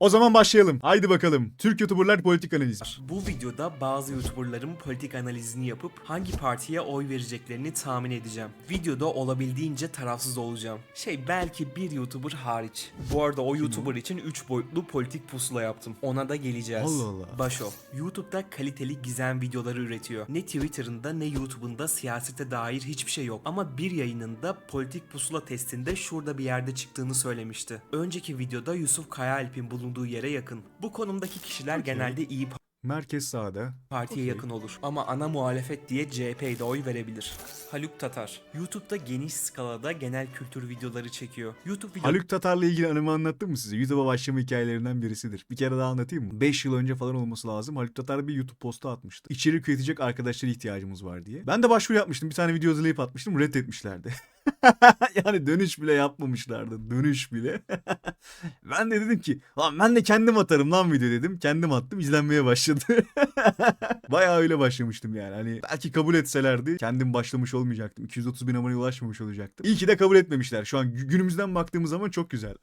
O zaman başlayalım. Haydi bakalım. Türk YouTuberlar politik analizi. Bu videoda bazı YouTuberların politik analizini yapıp hangi partiye oy vereceklerini tahmin edeceğim. Videoda olabildiğince tarafsız olacağım. Şey belki bir YouTuber hariç. Bu arada o YouTuber için 3 boyutlu politik pusula yaptım. Ona da geleceğiz. Allah Allah. Başo. YouTube'da kaliteli gizem videoları üretiyor. Ne Twitter'ında ne YouTube'unda siyasete dair hiçbir şey yok. Ama bir yayınında politik pusula testinde şurada bir yerde çıktığını söylemişti. Önceki videoda Yusuf Kayaalp'in bulunduğu yere yakın. Bu konumdaki kişiler genelde iyi Merkez sağda. partiye Okey. yakın olur. Ama ana muhalefet diye CHP'ye de oy verebilir. Haluk Tatar. YouTube'da geniş skalada genel kültür videoları çekiyor. YouTube video Haluk Tatar'la ilgili anımı anlattım mı size? YouTube'a başlama hikayelerinden birisidir. Bir kere daha anlatayım mı? 5 yıl önce falan olması lazım. Haluk Tatar bir YouTube postu atmıştı. İçerik üretecek arkadaşlara ihtiyacımız var diye. Ben de başvuru yapmıştım. Bir tane video hazırlayıp atmıştım. Reddetmişlerdi. yani dönüş bile yapmamışlardı. Dönüş bile. ben de dedim ki lan ben de kendim atarım lan video dedim. Kendim attım. izlenmeye başladı. Bayağı öyle başlamıştım yani. Hani belki kabul etselerdi kendim başlamış olmayacaktım. 230 bin aboneye ulaşmamış olacaktım. İyi ki de kabul etmemişler. Şu an gü- günümüzden baktığımız zaman çok güzel.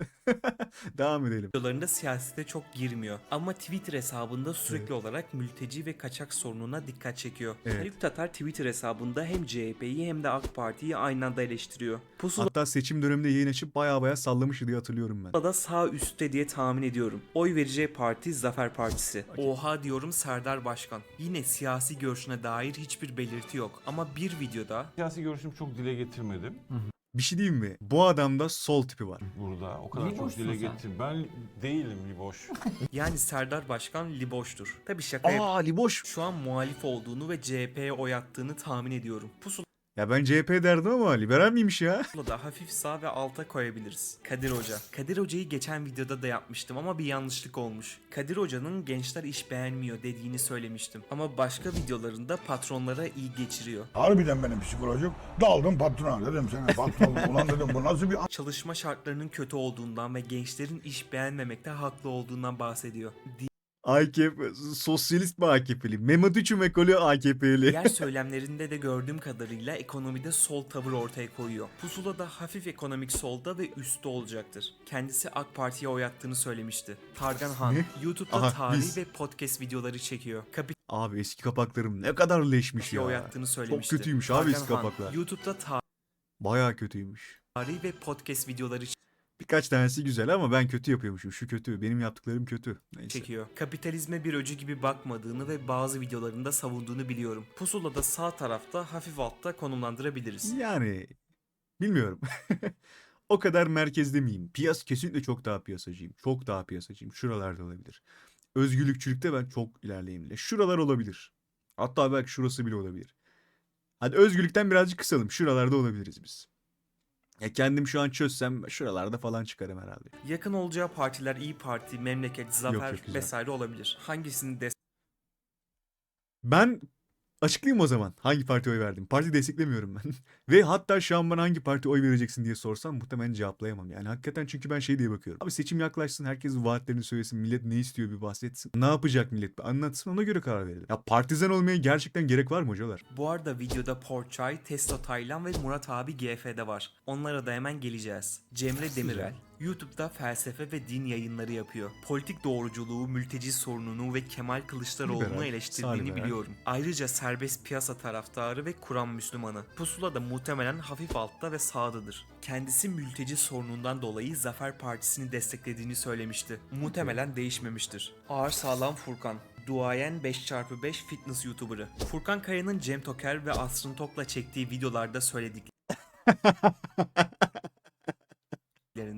Devam edelim. videolarında siyasete çok girmiyor. Ama Twitter hesabında sürekli olarak mülteci ve kaçak sorununa dikkat çekiyor. Evet. Haluk Tatar Twitter hesabında hem CHP'yi hem de AK Parti'yi aynı anda eleştiriyor. Pusula'da Hatta seçim döneminde yayın açıp baya baya sallamıştı diye hatırlıyorum ben. da sağ üstte diye tahmin ediyorum. Oy vereceği parti Zafer Partisi. Oha diyorum Serdar Başkan. Yine siyasi görüşüne dair hiçbir belirti yok. Ama bir videoda Siyasi görüşümü çok dile getirmedim Bir şey diyeyim mi? Bu adamda sol tipi var. burada. O kadar çok Liboşsun dile sen. getir. Ben değilim Liboş. yani Serdar Başkan liboştur. Tabi şaka yap- Aa Liboş. Şu an muhalif olduğunu ve CHP'ye oy attığını tahmin ediyorum. Ya ben CHP derdim ama liberal miymiş ya? Pusulada hafif sağ ve alta koyabiliriz. Kadir Hoca. Kadir Hoca'yı geçen videoda da yapmıştım ama bir yanlışlık olmuş. Kadir Hoca'nın gençler iş beğenmiyor dediğini söylemiştim. Ama başka videolarında patronlara iyi geçiriyor. Harbiden benim psikolojik daldım patrona dedim sana patron ulan dedim bu nasıl bir Çalışma şartlarının kötü olduğundan ve gençlerin iş beğenmemekte haklı olduğundan bahsediyor. AKP, sosyalist mi AKP'li? Mehmet Üçüm ekolü AKP'li. Diğer söylemlerinde de gördüğüm kadarıyla ekonomide sol tavır ortaya koyuyor. Pusula da hafif ekonomik solda ve üstte olacaktır. Kendisi AK Parti'ye oy attığını söylemişti. Targan Han, Ne? YouTube'da Aha, tarih biz. ve podcast videoları çekiyor. Abi eski kapaklarım ne kadar leşmiş oy ya. attığını söylemişti. kötüymüş abi eski Han, kapaklar. YouTube'da Baya kötüymüş. tarih ve podcast videoları Birkaç tanesi güzel ama ben kötü yapıyormuşum. Şu kötü. Benim yaptıklarım kötü. Neyse. çekiyor. Kapitalizme bir öcü gibi bakmadığını ve bazı videolarında savunduğunu biliyorum. Pusula'da sağ tarafta hafif altta konumlandırabiliriz. Yani bilmiyorum. o kadar merkezde miyim? Piyas kesinlikle çok daha piyasacıyım. Çok daha piyasacıyım. Şuralarda olabilir. Özgürlükçülükte ben çok ilerleyeyim. Şuralar olabilir. Hatta belki şurası bile olabilir. Hadi özgürlükten birazcık kısalım. Şuralarda olabiliriz biz. Ya kendim şu an çözsem şuralarda falan çıkarım herhalde. Yakın olacağı partiler İyi Parti, Memleket, Zafer yok, güzel. vesaire olabilir. Hangisini Ben açıklayayım o zaman hangi partiye oy verdim. Parti desteklemiyorum ben. Ve hatta şu an bana hangi parti oy vereceksin diye sorsam muhtemelen cevaplayamam. Yani hakikaten çünkü ben şey diye bakıyorum. Abi seçim yaklaşsın herkes vaatlerini söylesin. Millet ne istiyor bir bahsetsin. Ne yapacak millet bir anlatsın ona göre karar verelim. Ya partizan olmaya gerçekten gerek var mı hocalar? Bu arada videoda Porçay, Testo Taylan ve Murat abi GF'de var. Onlara da hemen geleceğiz. Cemre Demirel. YouTube'da felsefe ve din yayınları yapıyor. Politik doğruculuğu, mülteci sorununu ve Kemal Kılıçdaroğlu'nu Liberal, eleştirdiğini liberal. biliyorum. Ayrıca serbest piyasa taraftarı ve Kur'an Müslümanı. Pusula da muhtemelen hafif altta ve sağdadır. Kendisi mülteci sorunundan dolayı Zafer Partisi'ni desteklediğini söylemişti. Muhtemelen değişmemiştir. Ağır sağlam Furkan. Duayen 5x5 fitness YouTuber'ı. Furkan Kaya'nın Cem Toker ve Asrın Tok'la çektiği videolarda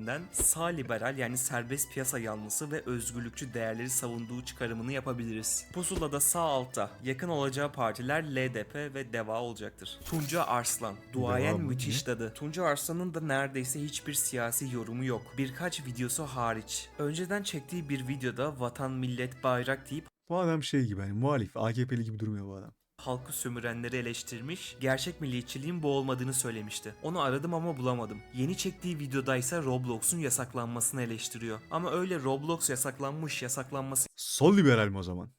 söylediklerinden sağ liberal yani serbest piyasa yanlısı ve özgürlükçü değerleri savunduğu çıkarımını yapabiliriz. Pusula'da sağ altta yakın olacağı partiler LDP ve DEVA olacaktır. Tunca Arslan, duayen müthiş dadı. Tunca Arslan'ın da neredeyse hiçbir siyasi yorumu yok. Birkaç videosu hariç. Önceden çektiği bir videoda vatan millet bayrak deyip Bu adam şey gibi hani muhalif AKP'li gibi durmuyor bu adam. Halkı sömürenleri eleştirmiş, gerçek milliyetçiliğin bu olmadığını söylemişti. Onu aradım ama bulamadım. Yeni çektiği videoda ise Roblox'un yasaklanmasını eleştiriyor. Ama öyle Roblox yasaklanmış, yasaklanması Sol liberal mi o zaman?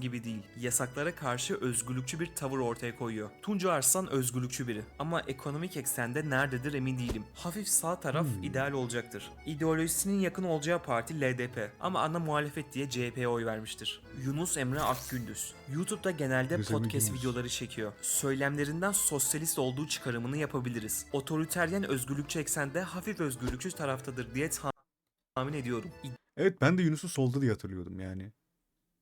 Gibi değil. Yasaklara karşı özgürlükçü bir tavır ortaya koyuyor. Tunca Arslan özgürlükçü biri. Ama ekonomik eksende nerededir emin değilim. Hafif sağ taraf ideal olacaktır. İdeolojisinin yakın olacağı parti LDP. Ama ana muhalefet diye CHP'ye oy vermiştir. Yunus Emre Akgündüz. YouTube'da genelde Güzel podcast Yunus. videoları çekiyor. Söylemlerinden sosyalist olduğu çıkarımını yapabiliriz. Otoriteryen özgürlükçü eksende hafif özgürlükçü taraftadır diye tahmin ediyorum. Evet ben de Yunus'u solda diye hatırlıyordum yani.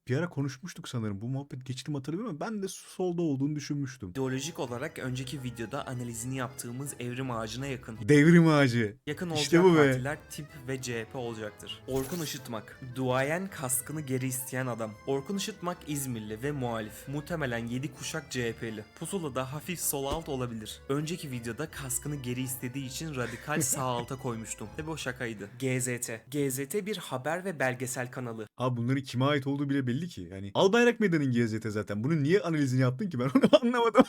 Bir ara konuşmuştuk sanırım. Bu muhabbet geçti mi hatırlamıyorum ama ben de solda olduğunu düşünmüştüm. İdeolojik olarak önceki videoda analizini yaptığımız evrim ağacına yakın. Devrim ağacı. Yakın İşte olacak bu be. partiler tip ve CHP olacaktır. Orkun Işıtmak, duayen kaskını geri isteyen adam. Orkun Işıtmak İzmirli ve muhalif. Muhtemelen 7 kuşak CHP'li. Pusula'da hafif sol alt olabilir. Önceki videoda kaskını geri istediği için radikal sağ alta koymuştum. Tabi o şakaydı. GZT. GZT bir haber ve belgesel kanalı. Abi bunların kime ait olduğu bile belli ki. Yani Albayrak Meydanı'nın GZT zaten. Bunun niye analizini yaptın ki ben onu anlamadım.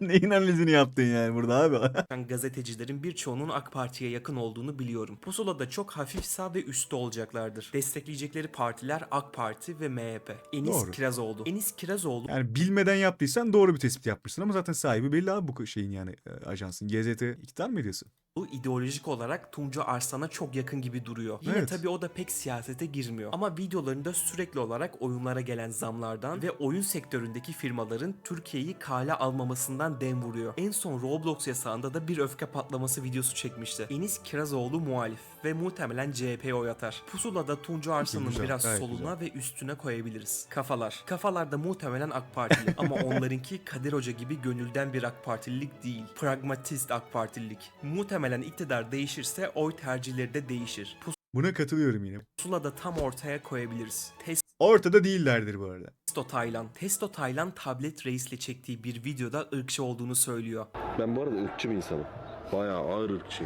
Neyin analizini yaptın yani burada abi? Ben gazetecilerin birçoğunun AK Parti'ye yakın olduğunu biliyorum. Pusula'da çok hafif sağ ve üstte olacaklardır. Destekleyecekleri partiler AK Parti ve MHP. Enis Doğru. Kirazoğlu. Enis Kirazoğlu Yani bilmeden yaptıysan doğru bir tespit yapmışsın ama zaten sahibi belli abi bu şeyin yani e, ajansın. GZT iktidar medyası. Bu ideolojik olarak Tunca Arslan'a çok yakın gibi duruyor. Yine Evet. tabii o da pek siyasete girmiyor. Ama videolarında sürekli olarak oyunlara gelen zamlardan ve oyun sektöründeki firmaların Türkiye'yi kale almamasından dem vuruyor. En son Roblox yasağında da bir öfke patlaması videosu çekmişti. Enis Kirazoğlu muhalif ve muhtemelen CHP'ye oy atar. Pusula'da Tunca Arslan'ın Güzel, biraz soluna ve üstüne koyabiliriz. Kafalar. Kafalar da muhtemelen AK Partili ama onlarınki Kadir Hoca gibi gönülden bir AK Partililik değil. Pragmatist AK Partililik. Muhtemelen iktidar değişirse oy tercihleri de değişir. Buna katılıyorum yine. Pusula'da tam ortaya koyabiliriz. Ortada değillerdir bu arada. Testo Taylan. Testo Taylan tablet reisle çektiği bir videoda ırkçı olduğunu söylüyor. Ben bu arada ırkçı bir insanım. Bayağı ağır ırkçı.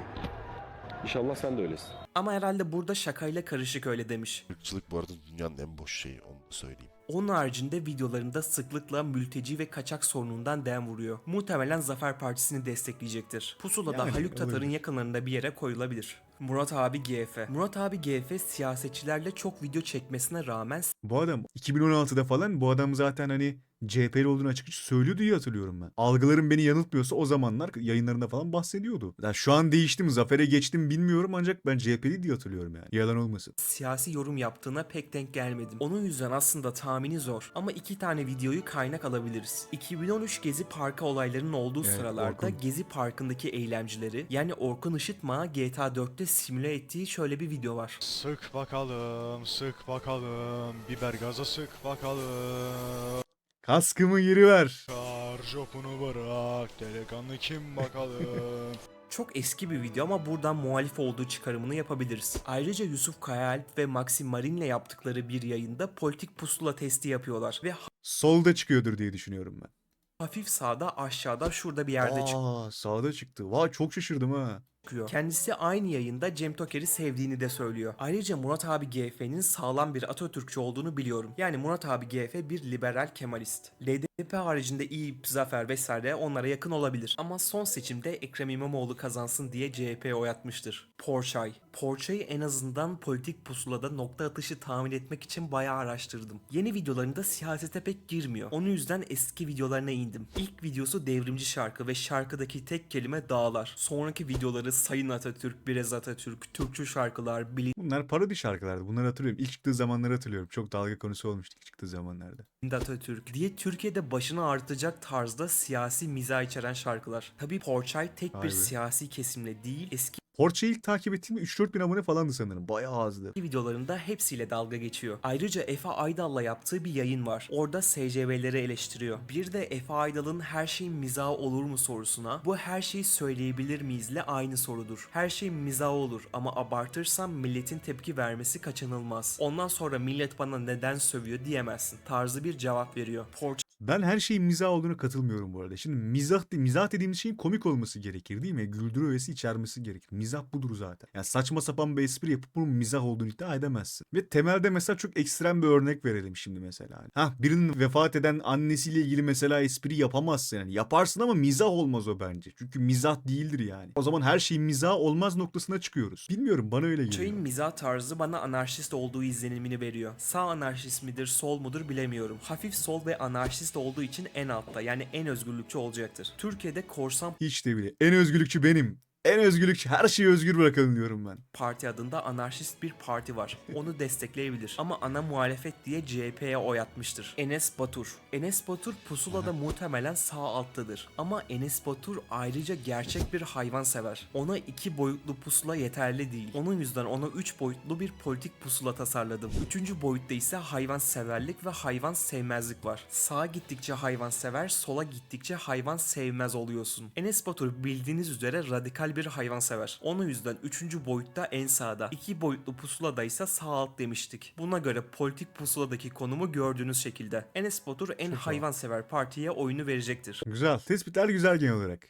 İnşallah sen de öylesin. Ama herhalde burada şakayla karışık öyle demiş. Irkçılık bu arada dünyanın en boş şeyi onu da söyleyeyim. Onun haricinde videolarında sıklıkla mülteci ve kaçak sorunundan dem vuruyor. Muhtemelen Zafer Partisi'ni destekleyecektir. Pusula'da Yani, Haluk Tatar'ın yakınlarında bir yere koyulabilir. Murat abi GF. Murat abi GF siyasetçilerle çok video çekmesine rağmen Bu adam 2016'da falan bu adam zaten hani CHP'li olduğunu açıkça söylüyordu diye hatırlıyorum ben. Algılarım beni yanıltmıyorsa o zamanlar yayınlarında falan bahsediyordu. Yani şu an değiştim, zafere geçtim bilmiyorum ancak ben CHP'li diye hatırlıyorum yani. Yalan olmasın. siyasi yorum yaptığına pek denk gelmedim. Onun yüzden aslında tahmini zor. Ama iki tane videoyu kaynak alabiliriz. 2013 Gezi Parkı olaylarının olduğu Evet, sıralarda Orkun. Gezi Parkı'ndaki eylemcileri yani Orkun Işıtma GTA 4'te simüle ettiği şöyle bir video var. Sık bakalım, sık bakalım, biber gaza sık bakalım. Kaskımı geri ver. Kar jopunu bırak, delikanlı kim bakalım. Çok eski bir video ama buradan muhalif olduğu çıkarımını yapabiliriz. Ayrıca Yusuf Kayaalp ve Maxim Marin'le yaptıkları bir yayında politik pusula testi yapıyorlar ve Solda çıkıyordur diye düşünüyorum ben. hafif sağda aşağıda şurada bir yerde Aa, sağda çıktı. Vay çok şaşırdım ha. Çıkıyor. Kendisi aynı yayında Cem Toker'i sevdiğini de söylüyor. Ayrıca Murat abi GF'nin sağlam bir Atatürkçü olduğunu biliyorum. Yani Murat abi GF bir liberal kemalist. LDP haricinde İYİP, Zafer vesaire onlara yakın olabilir. Ama son seçimde Ekrem İmamoğlu kazansın diye CHP'ye oy atmıştır. Porçay. Porçay'ı en azından politik pusulada nokta atışı tahmin etmek için bayağı araştırdım. Yeni videolarında siyasete pek girmiyor. Onun yüzden eski videolarına indim. İlk videosu devrimci şarkı ve şarkıdaki tek kelime dağlar. Sonraki videoları Sayın Atatürk, Biraz Atatürk, Türkçü şarkılar, Bunlar parodi şarkılardı. Bunları hatırlıyorum. İlk çıktığı zamanları hatırlıyorum. Çok dalga konusu olmuştu ilk çıktığı zamanlarda. Atatürk diye Türkiye'de başını ağrıtacak tarzda siyasi mizah içeren şarkılar. Tabi Porçay tek Vay bir siyasi kesimle değil eski Porsche'yi ilk takip ettiğimde 3-4 bin abone falandı sanırım. Bayağı azdı. videolarında hepsiyle dalga geçiyor. Ayrıca Efe Aydal'la yaptığı bir yayın var. Orada SCV'leri eleştiriyor. Bir de Efe Aydal'ın her şeyin mizahı olur mu sorusuna bu her şeyi söyleyebilir miyizle aynı sorudur. Her şey mizah olur ama abartırsam milletin tepki vermesi kaçınılmaz. Ondan sonra millet bana neden sövüyor diyemezsin tarzı bir cevap veriyor. Porçay Ben her şeyin mizah olduğuna katılmıyorum bu arada. Şimdi mizah, mizah dediğimiz şeyin komik olması gerekir değil mi? Güldürü öğesi içermesi gerekir. Mizah budur zaten. Yani saçma sapan bir espri yapıp bunun mizah olduğunu iddia edemezsin. Ve temelde mesela çok ekstrem bir örnek verelim şimdi mesela. Ha birinin vefat eden annesiyle ilgili mesela espri yapamazsın yani. Yaparsın ama mizah olmaz o bence. Çünkü mizah değildir yani. O zaman her şeyin mizah olmaz noktasına çıkıyoruz. Bilmiyorum bana öyle geliyor. Çay'ın mizah tarzı bana anarşist olduğu izlenimini veriyor. Sağ anarşist midir, sol mudur bilemiyorum. Hafif sol ve anarşist olduğu için en altta yani en özgürlükçü olacaktır. Türkiye'de korsan Hiç de bile. En özgürlükçü benim. En özgürlükçü. Her şeyi özgür bırakalım diyorum ben. Parti adında anarşist bir parti var. Onu destekleyebilir. Ama ana muhalefet diye CHP'ye oy atmıştır. Enes Batur. Enes Batur pusulada muhtemelen sağ alttadır. Ama Enes Batur ayrıca gerçek bir hayvan sever. Ona iki boyutlu pusula yeterli değil. Onun yüzden ona üç boyutlu bir politik pusula tasarladım. Üçüncü boyutta ise hayvan severlik ve hayvan sevmezlik var. Sağa gittikçe hayvan sever, sola gittikçe hayvan sevmez oluyorsun. Enes Batur bildiğiniz üzere radikal bir hayvan sever. Onun yüzden 3. boyutta en sağda. 2 boyutlu pusulada ise sağ alt demiştik. Buna göre politik pusuladaki konumu gördüğünüz şekilde. Enes Batur en hayvansever partiye oyunu verecektir. Güzel. Tespitler güzel genel olarak.